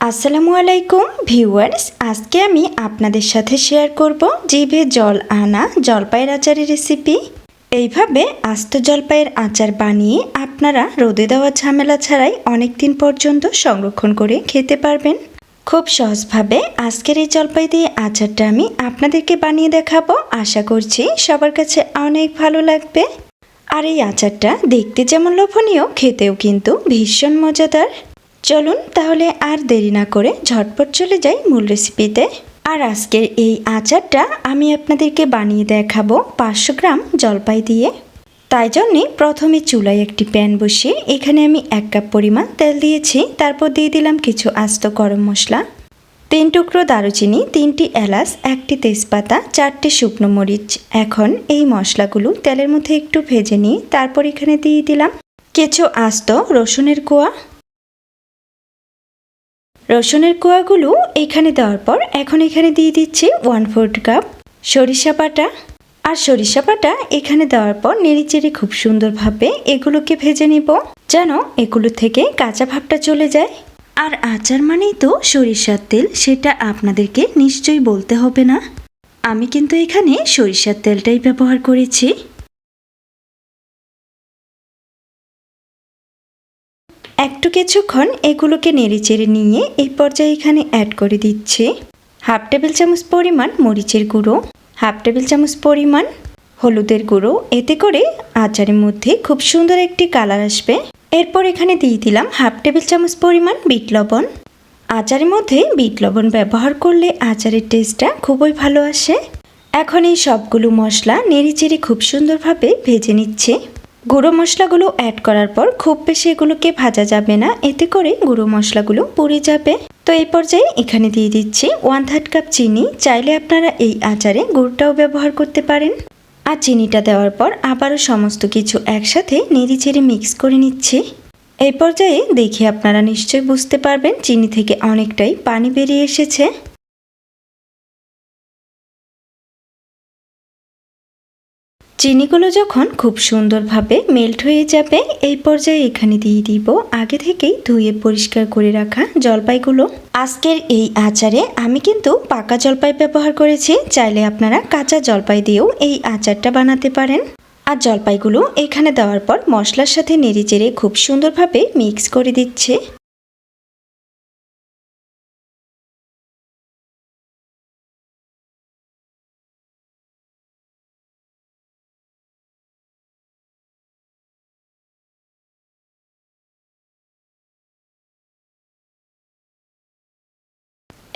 আসসালামু আলাইকুম ভিউয়ার্স, আজকে আমি আপনাদের সাথে শেয়ার করব জিভে জল আনা জলপাইয়ের আচারের রেসিপি। এইভাবে আস্ত জলপাইয়ের আচার বানিয়ে আপনারা রোদে দেওয়া ঝামেলা ছাড়াই অনেক দিন পর্যন্ত সংরক্ষণ করে খেতে পারবেন। খুব সহজভাবে আজকের এই জলপাই দিয়ে আচারটা আমি আপনাদেরকে বানিয়ে দেখাবো। আশা করছি সবার কাছে অনেক ভালো লাগবে। আর এই আচারটা দেখতে যেমন লোভনীয়, খেতেও কিন্তু ভীষণ মজাদার। চলুন তাহলে আর দেরি না করে ঝটপট চলে যাই মূল রেসিপিতে আর আজকের এই আচারটা আমি আপনাদেরকে বানিয়ে দেখাবো পাঁচশো গ্রাম জলপাই দিয়ে। তাই জন্যে প্রথমে চুলায় একটি প্যান বসিয়ে এখানে আমি এক কাপ পরিমাণ তেল দিয়েছি। তারপর দিয়ে দিলাম কিছু আস্ত গরম মশলা, তিন টুকরো দারুচিনি, তিনটি এলাচ, একটি তেজপাতা, চারটি শুকনো মরিচ। এখন এই মশলাগুলো তেলের মধ্যে একটু ভেজে নিয়ে তারপর এখানে দিয়ে দিলাম কিছু আস্ত রসুনের কোয়া রসুনের কোয়াগুলো এখানে দেওয়ার পর এখন এখানে দিয়ে দিচ্ছি ওয়ান ফোর্থ কাপ সরিষা বাটা। আর সরিষা বাটা এখানে দেওয়ার পর নেড়িচেড়ে খুব সুন্দরভাবে এগুলোকে ভেজে নিব, যেন এগুলো থেকে কাঁচা ভাবটা চলে যায়। আর আচার মানেই তো সরিষার তেল, সেটা আপনাদেরকে নিশ্চয়ই বলতে হবে না। আমি কিন্তু এখানে সরিষার তেলটাই ব্যবহার করেছি। একটু কিছুক্ষণ এগুলোকে নেড়েচেড়ে নিয়ে এই পর্যায়ে এখানে অ্যাড করে দিচ্ছি। হাফ টেবিল চামচ পরিমাণ মরিচের গুঁড়ো হাফ টেবিল চামচ পরিমাণ হলুদের গুঁড়ো। এতে করে আচারের মধ্যে খুব সুন্দর একটি কালার আসবে। এরপর এখানে দিয়ে দিলাম হাফ টেবিল চামচ পরিমাণ বিট লবণ। আচারের মধ্যে বিট লবণ ব্যবহার করলে আচারের টেস্টটা খুবই ভালো আসে। এখন এই সবগুলো মশলা নেড়েচেড়ে খুব সুন্দরভাবে ভেজে নিচ্ছে। গুঁড়ো মশলাগুলো অ্যাড করার পর খুব বেশি এগুলোকে ভাজা যাবে না। এতে করে গুঁড়ো মশলাগুলো পুড়ে যাবে। তো এই পর্যায়ে এখানে দিয়ে দিচ্ছি ওয়ান থার্ড কাপ চিনি। চাইলে আপনারা এই আচারে গুড়টাও ব্যবহার করতে পারেন। আর চিনিটা দেওয়ার পর আবারও সমস্ত কিছু একসাথে নেড়ে ছেড়ে মিক্স করে নিচ্ছি। এই পর্যায়ে দেখে আপনারা নিশ্চয়ই বুঝতে পারবেন, চিনি থেকে অনেকটাই পানি বেরিয়ে এসেছে। চিনিগুলো যখন খুব সুন্দরভাবে মেল্ট হয়ে যাবে, এই পর্যায়ে এখানে দিয়ে দিব আগে থেকেই ধুয়ে পরিষ্কার করে রাখা জলপাইগুলো। আজকের এই আচারে আমি কিন্তু পাকা জলপাই ব্যবহার করেছি, চাইলে আপনারা কাঁচা জলপাই দিয়েও এই আচারটা বানাতে পারেন। আর জলপাইগুলো এখানে দেওয়ার পর মশলার সাথে নেড়ে চেড়ে খুব সুন্দরভাবে মিক্স করে দিচ্ছে।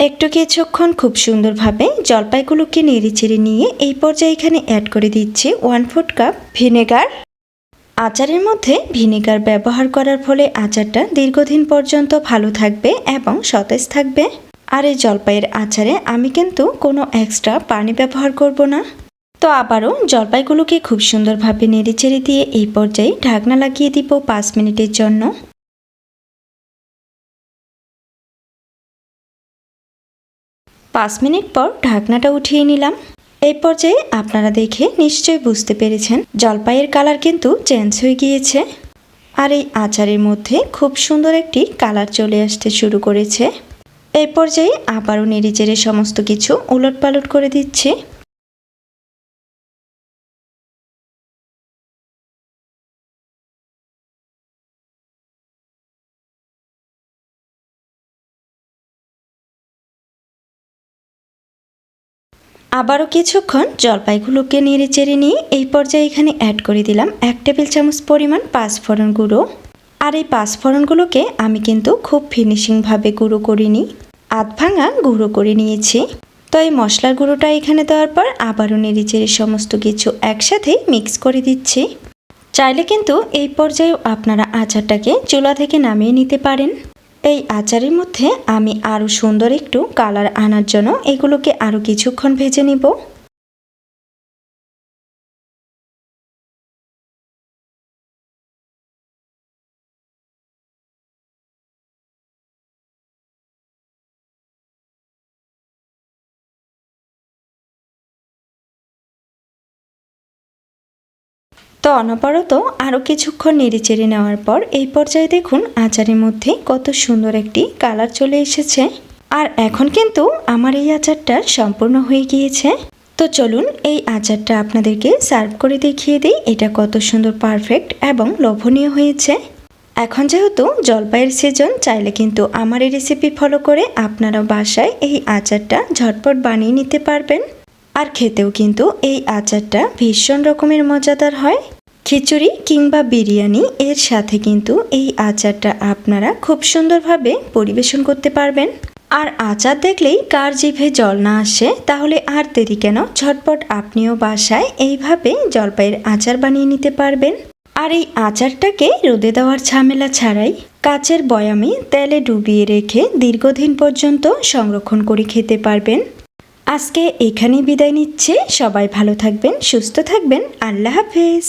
একটু কিছুক্ষণ খুব সুন্দরভাবে জলপাইগুলোকে নেড়েচেড়ে নিয়ে এই পর্যায়ে এখানে অ্যাড করে দিচ্ছি ওয়ান ফোর্থ কাপ ভিনেগার আচারের মধ্যে ভিনেগার ব্যবহার করার ফলে আচারটা দীর্ঘদিন পর্যন্ত ভালো থাকবে এবং সতেজ থাকবে। আর এই জলপাইয়ের আচারে আমি কিন্তু কোনো এক্সট্রা পানি ব্যবহার করব না। তো আবারও জলপাইগুলোকে খুব সুন্দরভাবে নেড়ে চেড়ে দিয়ে এই পর্যায়ে ঢাকনা লাগিয়ে দিব পাঁচ মিনিটের জন্য। পাঁচ মিনিট পর ঢাকনাটা উঠিয়ে নিলাম। এই পর্যায়ে আপনারা দেখে নিশ্চয়ই বুঝতে পেরেছেন, জলপাইয়ের কালার কিন্তু চেঞ্জ হয়ে গিয়েছে। আর এই আচারের মধ্যে খুব সুন্দর একটি কালার চলে আসতে শুরু করেছে। এই পর্যায়ে আবারও নেড়েচেড়ে সমস্ত কিছু উলট পালট করে দিচ্ছে। আবারও কিছুক্ষণ জলপাইগুলোকে নেড়ে চেড়ে নিয়ে এই পর্যায়ে এখানে অ্যাড করে দিলাম এক টেবিল চামচ পরিমাণ পাঁচফোড়ন গুঁড়ো। আর এই পাঁচফোড়নগুলোকে আমি কিন্তু খুব ফিনিশিংভাবে গুঁড়ো করিনি, আধ ভাঙা গুঁড়ো করে নিয়েছি। তো এই মশলার গুঁড়োটা এখানে দেওয়ার পর আবারও নেড়ে চেড়ে সমস্ত কিছু একসাথে মিক্স করে দিচ্ছি। চাইলে কিন্তু এই পর্যায়েও আপনারা আচারটাকে চুলা থেকে নামিয়ে নিতে পারেন। এই আচারের মধ্যে আমি আরও সুন্দর একটু কালার আনার জন্য এগুলোকে আরও কিছুক্ষণ ভেজে নিব। তো অনবরত আরও কিছুক্ষণ নেড়েচেড়ে নেওয়ার পর এই পর্যায়ে দেখুন আচারের মধ্যে কত সুন্দর একটি কালার চলে এসেছে। আর এখন কিন্তু আমার এই আচারটা সম্পূর্ণ হয়ে গিয়েছে। তো চলুন এই আচারটা আপনাদেরকে সার্ভ করে দেখিয়ে দিই এটা কত সুন্দর পারফেক্ট এবং লোভনীয় হয়েছে। এখন যেহেতু জলপাইয়ের সিজন চাইলে কিন্তু আমার এই রেসিপি ফলো করে আপনারা বাসায় এই আচারটা ঝটপট বানিয়ে নিতে পারবেন। আর খেতেও কিন্তু এই আচারটা ভীষণ রকমের মজাদার হয়। খিচুড়ি কিংবা বিরিয়ানি এর সাথে কিন্তু এই আচারটা আপনারা খুব সুন্দরভাবে পরিবেশন করতে পারবেন। আর আচার দেখলেই কার জিভে জল না আসে, তাহলে আর দেরি কেন? ঝটপট আপনিও বাসায় এইভাবে জলপাইয়ের আচার বানিয়ে নিতে পারবেন। আর এই আচারটাকে রোদে দেওয়ার ঝামেলা ছাড়াই কাচের বয়ামে তেলে ডুবিয়ে রেখে দীর্ঘদিন পর্যন্ত সংরক্ষণ করে খেতে পারবেন। আজকে এখানেই বিদায় নিচ্ছে। সবাই ভালো থাকবেন, সুস্থ থাকবেন। আল্লাহ হাফেজ।